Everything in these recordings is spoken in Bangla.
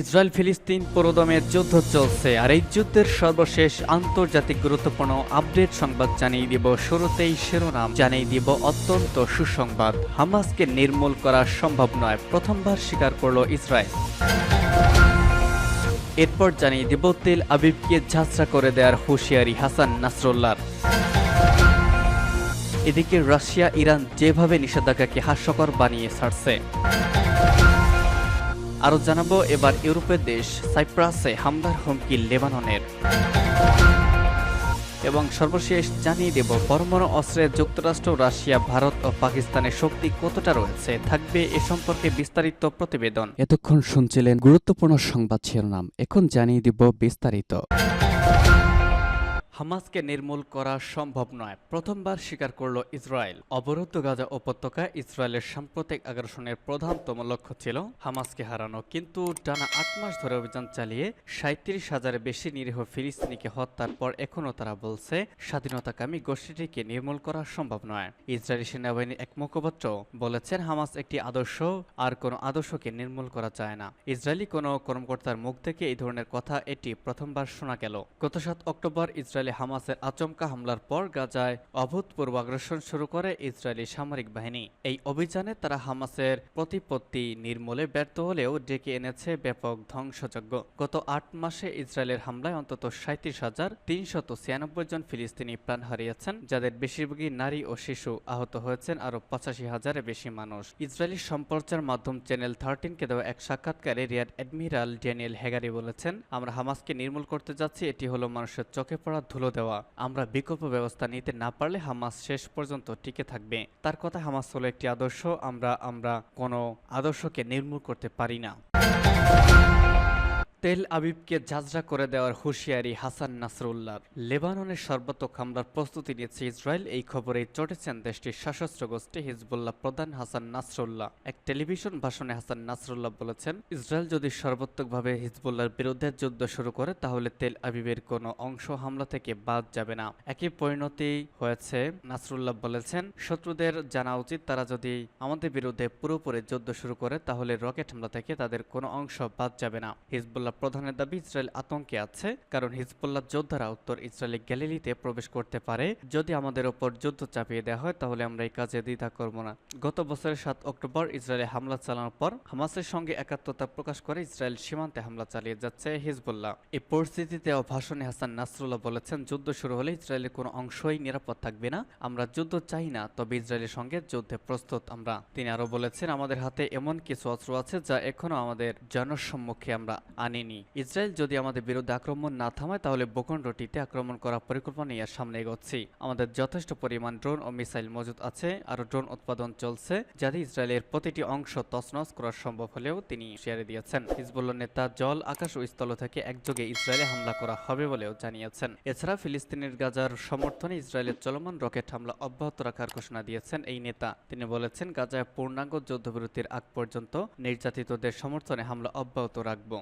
ইসরায়েল ফিলিস্তিন পুরোদমের যুদ্ধ চলছে, আর এই যুদ্ধের সর্বশেষ আন্তর্জাতিক গুরুত্বপূর্ণ আপডেট সংবাদ জানিয়ে দিব শুরুতেই শিরোনাম। জানিয়ে দিব অত্যন্ত সুসংবাদ। হামাসকে নির্মূল করা সম্ভব নয়, প্রথমবার স্বীকার করল ইসরায়েল। এরপর জানিয়ে দিব তেল আবিবকে ঝাঁচরা করে দেওয়ার হুঁশিয়ারি হাসান নাসরুল্লাহর। এদিকে রাশিয়া ইরান যেভাবে নিষেধাজ্ঞাকে হাস্যকর বানিয়ে ছাড়ছে। আরও জানাব, এবার ইউরোপের দেশ, সাইপ্রাসে হামদার হুমকি লেবাননের। এবং সর্বশেষ জানিয়ে দেব, পরমাণু অস্ত্রে যুক্তরাষ্ট্র, রাশিয়া, ভারত ও পাকিস্তানের শক্তি কতটা রয়েছে, থাকবে এ সম্পর্কে বিস্তারিত প্রতিবেদন। এতক্ষণ শুনছিলেন গুরুত্বপূর্ণ সংবাদ শিরোনাম, এখন জানিয়ে দিব বিস্তারিত। হামাসকে নির্মূল করা সম্ভব নয়। প্রথমবার স্বীকার করল ইসরায়েল। অবরুদ্ধ গাজা উপত্যকা ইসরায়েলের সাম্প্রতিক আগ্রাসনের প্রধানতম লক্ষ্য ছিল হামাসকে হারানো। কিন্তু টানা আট মাস ধরে অভিযান চালিয়ে সাঁত্রিশ হাজারের বেশি নিরীহ ফিলিস্তিনিকে হত্যার পর এখনও তারা বলছে, স্বাধীনতাকামী গোষ্ঠীটিকে নির্মূল করা সম্ভব নয়। ইসরায়েলি সেনাবাহিনীর এক মুখপাত্র বলেছেন, হামাস একটি আদর্শ, আর কোনো আদর্শকে নির্মূল করা যায় না। ইসরায়েলি কোনো কর্মকর্তার মুখ থেকে এই ধরনের কথা এটি প্রথমবার শোনা গেল। গত সাত অক্টোবর ইসরায়েলি হামাসের আচমকা হামলার পর গাজায় অভূতপূর্ব আগ্রাসন শুরু করে ইসরায়েলি সামরিক বাহিনী। এই অভিযানে তারা হামাসের প্রতিপত্তি নির্মূলে ব্যর্থ হলেও ডেকে এনেছে ব্যাপক ধ্বংসযজ্ঞ। গত আট মাসে ইসরায়েলের হামলায় অন্তত সাঁত্রিশ হাজার তিনশত ছিয়ানব্বই জন ফিলিস্তিনি প্রাণ হারিয়েছেন, যাদের বেশিরভাগই নারী ও শিশু আহত হয়েছেন, আরও পঁচাশি হাজারের বেশি মানুষ। ইসরায়েলি সম্প্রচার মাধ্যম চ্যানেল থার্টিনকে দেওয়া এক সাক্ষাৎকারে রিয়াদ অ্যাডমিরাল ড্যানিয়েল হেগারি বলেছেন, আমরা হামাসকে নির্মূল করতে যাচ্ছি, এটি হলো মানুষের চোখে পড়া ধুলো। দেওয়া। আমরা বিকল্প ব্যবস্থা নিতে না পারলে হামাস শেষ পর্যন্ত টিকে থাকবে। তার কথা হামাস হলো একটি আদর্শ। আমরা আমরা কোনো আদর্শকে নির্মূল করতে পারি না। তেল আবিবকে ঝাঁঝরা করে দেওয়ার হুঁশিয়ারি হাসান নাসরুল্লাহর। লেবাননের সর্বাত্মক হামলার প্রস্তুতি নিয়েছে ইসরায়েল। এই খবরেই চটেছেন দেশটির সশস্ত্র গোষ্ঠী হিজবুল্লাহ প্রধান হাসান নাসরুল্লাহ। এক টেলিভিশন ভাষণে হাসান নাসরুল্লাহ বলেছেন, ইসরায়েল যদি সর্বাত্মকভাবে হিজবুল্লাহর বিরুদ্ধে যুদ্ধ শুরু করে, তাহলে তেল আবিবের কোনো অংশ হামলা থেকে বাদ যাবে না। একই পরিণতি হয়েছে, নাসরুল্লাহ বলেছেন, শত্রুদের জানা উচিত, তারা যদি আমাদের বিরুদ্ধে পুরোপুরি যুদ্ধ শুরু করে, তাহলে রকেট হামলা থেকে তাদের কোনো অংশ বাদ যাবে না। হিজবুল্লাহ প্রধানের দাবি ইসরায়েল আতঙ্কে আছে, কারণ হিজবুল্লাহ যোদ্ধারা উত্তর ইসরায়েলি গ্যালিলিতে প্রবেশ করতে পারে। যদি আমাদের ওপর যুদ্ধ চাপিয়ে দেওয়া হয়, তাহলে আমরা এই কাজে দ্বিধা করব না। গত বছরের সাত অক্টোবর ইসরায়েলে হামলা চালানোর পর, হামাসের সঙ্গে একাত্মতা প্রকাশ করে ইসরায়েল সীমান্তে হামলা চালিয়ে যাচ্ছে হিজবুল্লাহ। এই পরিস্থিতিতে ভাষণে হাসান নাসরুল্লাহ বলেছেন, যুদ্ধ শুরু হলে ইসরায়েলের কোনো অংশই নিরাপদ থাকবে না। আমরা যুদ্ধ চাই না, তবে ইসরায়েলের সঙ্গে যুদ্ধে প্রস্তুত আমরা। তিনি আরও বলেছেন, আমাদের হাতে এমন কিছু অস্ত্র আছে যা এখনও আমাদের জনসম্মুখে আমরা আনিনি ইসরায়েল যদি আমাদের বিরুদ্ধে আক্রমণ না থামায়, তাহলে ভূখণ্ডটিতে আক্রমণ করার পরিকল্পনা নিয়ে সামনে এগোচ্ছি। আমাদের যথেষ্ট পরিমাণ ড্রোন ও মিসাইল মজুদ আছে, আরও ড্রোন উৎপাদন চলছে, যাতে ইসরায়েলের প্রতিটি অংশ তছনছ করা সম্ভব হলেও তিনি শেয়ারে দিয়েছেন। হিজবুল্লাহ নেতা জল, আকাশ ও স্থল থেকে একযোগে ইসরায়েলে হামলা করা হবে বলেও জানিয়েছেন। এছাড়া ফিলিস্তিনের গাজার সমর্থনে ইসরায়েলের চলমান রকেট হামলা অব্যাহত রাখার ঘোষণা দিয়েছেন এই নেতা। তিনি বলেছেন, গাজায় পূর্ণাঙ্গ যুদ্ধবিরতির আগ পর্যন্ত নির্যাতিতদের সমর্থনে হামলা অব্যাহত রাখব।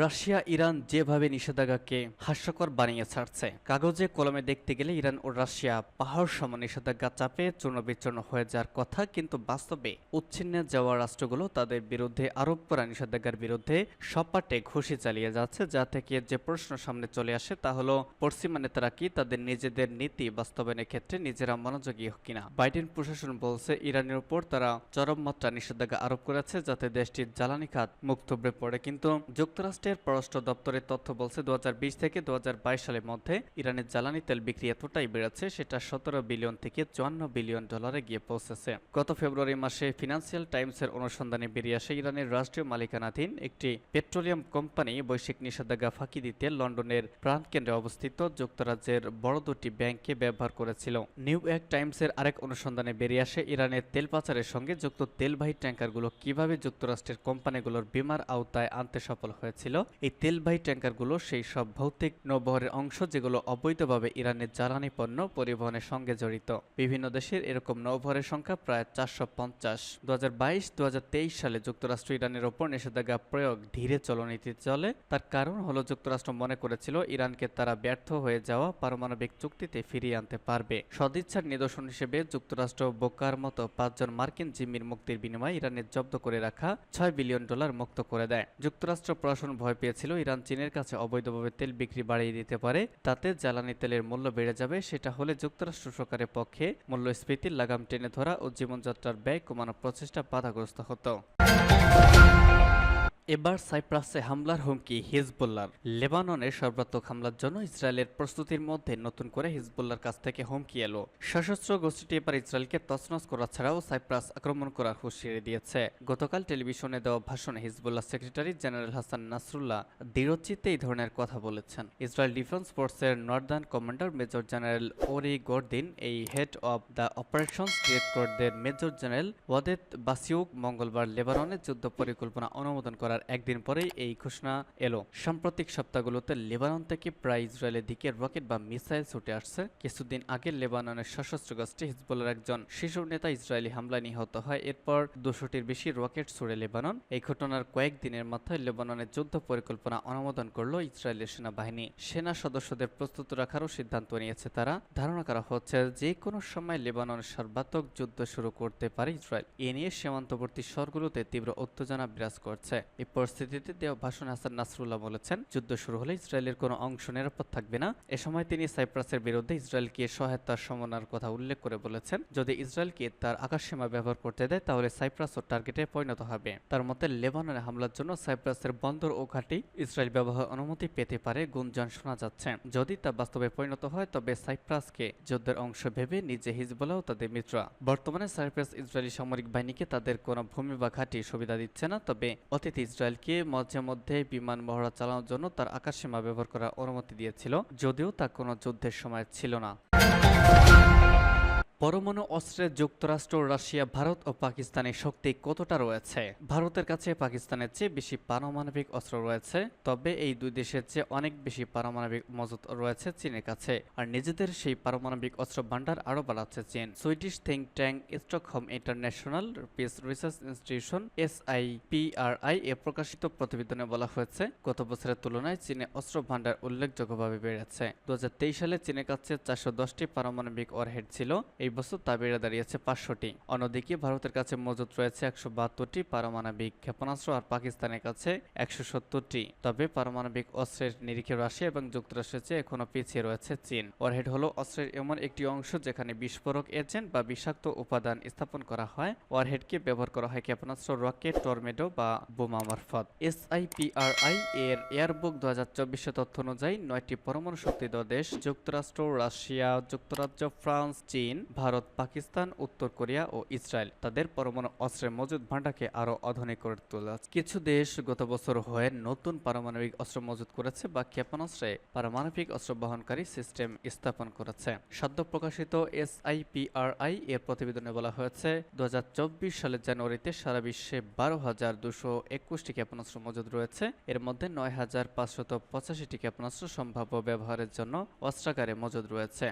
রাশিয়া, ইরান যেভাবে নিষেধাজ্ঞাকে হাস্যকর বানিয়ে ছাড়ছে, কাগজে কলমে দেখতে গেলে ইরান ও রাশিয়া পাহাড় সম নিষেধাজ্ঞা চাপে চূর্ণ বিচূর্ণ হয়ে যাওয়ার কথা, কিন্তু বাস্তবে উচ্ছিন্নে যাওয়া রাষ্ট্রগুলো তাদের বিরুদ্ধে আরোপ করা নিষেধাজ্ঞার বিরুদ্ধে সপাটে ঘুষি চালিয়ে যাচ্ছে, যা থেকে যে প্রশ্ন সামনে চলে আসে তা হলো, পশ্চিমা নেতারা কি তাদের নিজেদের নীতি বাস্তবায়নের ক্ষেত্রে নিজেরা মনোযোগী কিনা? বাইডেন প্রশাসন বলছে, ইরানের উপর তারা চরম মাত্রা নিষেধাজ্ঞা আরোপ করেছে, যাতে দেশটির জ্বালানি খাত থুবড়ে পড়ে, কিন্তু যুক্তরাষ্ট্র যুক্তরাষ্ট্রের পররাষ্ট্র দপ্তরের তথ্য বলছে দু হাজার বিশ থেকে দু হাজার বাইশ সালের মধ্যে ইরানের জ্বালানি তেল বিক্রি এতটাই বেড়েছে, সেটা সতেরো বিলিয়ন থেকে চুয়ান্ন বিলিয়ন ডলারে গিয়ে পৌঁছেছে। গত ফেব্রুয়ারি মাসে ফিনান্সিয়াল টাইমসের অনুসন্ধানে বেরিয়ে আসে ইরানের রাষ্ট্রীয় মালিকানাধীন একটি পেট্রোলিয়াম কোম্পানি বৈশ্বিক নিষেধাজ্ঞা ফাঁকি দিতে লন্ডনের প্রাণকেন্দ্রে অবস্থিত যুক্তরাজ্যের বড় দুটি ব্যাংকে ব্যবহার করেছিল। নিউ ইয়র্ক টাইমসের আরেক অনুসন্ধানে বেরিয়ে আসে ইরানের তেল পাচারের সঙ্গে যুক্ত তেলবাহী ট্যাঙ্কারগুলো কীভাবে যুক্তরাষ্ট্রের কোম্পানিগুলোর বিমার আওতায় আনতে সফল হয়েছে হয়েছিল এই তেলবাহী ট্যাঙ্কারগুলো সেই সব ভৌতিক নৌবহরের অংশ যেগুলো অবৈধভাবে ইরানের জ্বালানি পণ্য পরিবহনের সঙ্গে জড়িত। বিভিন্ন দেশের এরকম নৌবহরের সংখ্যা প্রায় চারশো পঞ্চাশ। দু হাজার বাইশ সালে যুক্তরাষ্ট্র ইরানের ওপর নিষেধাজ্ঞা প্রয়োগ ধীরে চলনীতি চলে। তার কারণ হলো যুক্তরাষ্ট্র মনে করেছিল ইরানকে তারা ব্যর্থ হয়ে যাওয়া পারমাণবিক চুক্তিতে ফিরিয়ে আনতে পারবে। সদিচ্ছার নিদর্শন হিসেবে যুক্তরাষ্ট্র বোকার মতো পাঁচজন মার্কিন জিম্মির মুক্তির বিনিময়ে ইরানের জব্দ করে রাখা ছয় বিলিয়ন ডলার মুক্ত করে দেয়। যুক্তরাষ্ট্র প্রশাসন ভয় পেয়েছিল। ইরান চীনের কাছে অবৈধভাবে তেল বিক্রি বাড়িয়ে দিতে পারে, তাতে জ্বালানি তেলের মূল্য বেড়ে যাবে, সেটা হলে যুক্তরাষ্ট্র সরকারের পক্ষে মূল্যস্ফীতির লাগাম টেনে ধরা ও জীবনযাত্রার ব্যয় কমানোর প্রচেষ্টা বাধাগ্রস্ত হতো। এবার সাইপ্রাসে হামলার হুমকি হিজবুল্লার লেবাননের সর্বাত্মক হামলার জন্য ইসরায়েলের প্রস্তুতির মধ্যে নতুন করে হিজবুল্লার কাছ থেকে হুমকি এলো। সশস্ত্র গোষ্ঠীটি এবার ইসরায়েলকে তছনছ করা ছাড়াও সাইপ্রাস আক্রমণ করার হুঁশিয়ারি দিয়েছে। গতকাল টেলিভিশনে দেওয়া ভাষণে Hezbollah secretary general Hassan Nasrallah দৃঢ়চিত্তে এই ধরনের কথা বলেছেন। ইসরায়েল ডিফেন্স ফোর্সের northern commander major general Ori Gordin, এই হেড অব দ্য অপারেশনস ডিরেক্টরদের মেজর জেনারেল ওয়াদেদ বাসিউক মঙ্গলবার লেবাননের যুদ্ধ পরিকল্পনা অনুমোদন করার একদিন পরেই এই ঘোষণা এলো। সাম্প্রতিক সপ্তাহগুলোতে লেবানন থেকে প্রায় ইসরায়েলের দিকে রকেট বা মিসাইল ছুটে আসছে। কিছুদিন আগে লেবাননের সশস্ত্র গোষ্ঠী হিজবুল্লার একজন শীর্ষ নেতা ইসরায়েলি হামলায় নিহত হয়। এরপর দুশোটির বেশি রকেট ছুড়ে লেবানন। এই ঘটনার কয়েকদিনের মাথায় লেবাননের যুদ্ধ পরিকল্পনা অনুমোদন করল ইসরায়েলের সেনাবাহিনী। সেনা সদস্যদের প্রস্তুত রাখারও সিদ্ধান্ত নিয়েছে তারা। ধারণা করা হচ্ছে যে কোনো সময় লেবানন সর্বাত্মক যুদ্ধ শুরু করতে পারে ইসরায়েল। এ নিয়ে সীমান্তবর্তী শহরগুলোতে তীব্র উত্তেজনা বিরাজ করছে। এই পরিস্থিতিতে দেওয়া ভাষণ হাসান নাসরুল্লাহ বলেছেন, যুদ্ধ শুরু হলে ইসরায়েলের কোনো অংশ নিরাপদ থাকবে না। এ সময় তিনি সাইপ্রাসের বিরুদ্ধে ইসরায়েলকে সহায়তার সমন্বয়ের কথা উল্লেখ করে বলেছেন, যদি ইসরায়েলকে তার আকাশসীমা ব্যবহার করতে দেয়, তাহলে সাইপ্রাসও টার্গেটে পরিণত হবে। তার মতে, লেবাননে হামলার জন্য সাইপ্রাসের বন্দর ও ঘাঁটি ইসরায়েল ব্যবহার অনুমতি পেতে পারে গুঞ্জন শোনা যাচ্ছে। যদি তা বাস্তবে পরিণত হয়, তবে সাইপ্রাসকে যুদ্ধের অংশ ভেবে নিজে হিজবুল্লাহ তাদের মিত্রা বর্তমানে সাইপ্রাস ইসরায়েলি সামরিক বাহিনীকে তাদের কোনো ভূমি বা ঘাঁটি সুবিধা দিচ্ছে না, তবে অতীতে ইসরায়েলকে মাঝে মধ্যে বিমান মহড়া চালানোর জন্য তার আকাশসীমা ব্যবহার করার অনুমতি দিয়েছিল, যদিও তা কোনো যুদ্ধের সময় ছিল না। পরমাণু অস্ত্রের যুক্তরাষ্ট্র, রাশিয়া, ভারত ও পাকিস্তানের শক্তি কতটা রয়েছে? ভারতের কাছে পাকিস্তানের চেয়ে বেশি পারমাণবিক অস্ত্র রয়েছে, তবে এই দুই দেশের চেয়ে অনেক বেশি পারমাণবিক মজুত রয়েছে চীনের কাছে। আর নিজেদের সেই পারমাণবিক অস্ত্র ভান্ডার আরও বাড়াচ্ছে চীন। Swedish think tank Stockholm international peace research institution, SIPRI, এ প্রকাশিত প্রতিবেদনে বলা হয়েছে, গত বছরের তুলনায় চীনে অস্ত্র ভান্ডার উল্লেখযোগ্যভাবে বেড়েছে। দু হাজার তেইশ সালে চীনের কাছে চারশো দশটি পারমাণবিক ওয়ারহেড ছিল, এই বছর তা বেড়ে দাঁড়িয়েছে পাঁচশোটি। অন্যদিকে ভারতের কাছে মজুত রয়েছে একশো বাহাত্তরটি পারমাণবিক ক্ষেপণাস্ত্র আর পাকিস্তানের কাছে একশো সত্তরটি। তবে পারমাণবিক অস্ত্রের নিরিখে রাশিয়া এবং যুক্তরাষ্ট্রের চেয়ে এখনও পিছিয়ে রয়েছে চীন। ওয়ারহেড হলো অস্ত্রের এমন একটি অংশ যেখানে বিস্ফোরক এজেন্ট বা বিষাক্ত উপাদান স্থাপন করা হয়। ওয়ারহেডকে ব্যবহার করা হয় ক্ষেপণাস্ত্র, রকেট টর্মেডো বা বোমা মারফত। এসআইপিআরআই এর এয়ারবুক দু হাজার চব্বিশে তথ্য অনুযায়ী নয়টি পরমাণু শক্তিধর দেশ, যুক্তরাষ্ট্র, রাশিয়া, যুক্তরাজ্য, ফ্রান্স, চীন ভারত, পাকিস্তান, উত্তর কোরিয়া ও ইসরায়েল তাদের পরমাণু অস্ত্রের মজুদ ভান্ডারকে আরও আধুনিক করে তোলেছে কিছু দেশ গত বছর হয়ে নতুন পারমাণবিক অস্ত্র মজুদ করেছে বা ক্ষেপণাস্ত্রে পারমাণবিক অস্ত্র বহনকারী সিস্টেম স্থাপন করেছে। সদ্য প্রকাশিত এসআইপিআরআই এর প্রতিবেদনে বলা হয়েছে দু হাজার চব্বিশ সালের জানুয়ারিতে সারা বিশ্বে বারো হাজার দুশো একুশটি ক্ষেপণাস্ত্র মজুদ রয়েছে। এর মধ্যে নয় হাজার পাঁচশত পঁচাশিটি ক্ষেপণাস্ত্র সম্ভাব্য ব্যবহারের জন্য অস্ত্রাগারে মজুদ রয়েছে।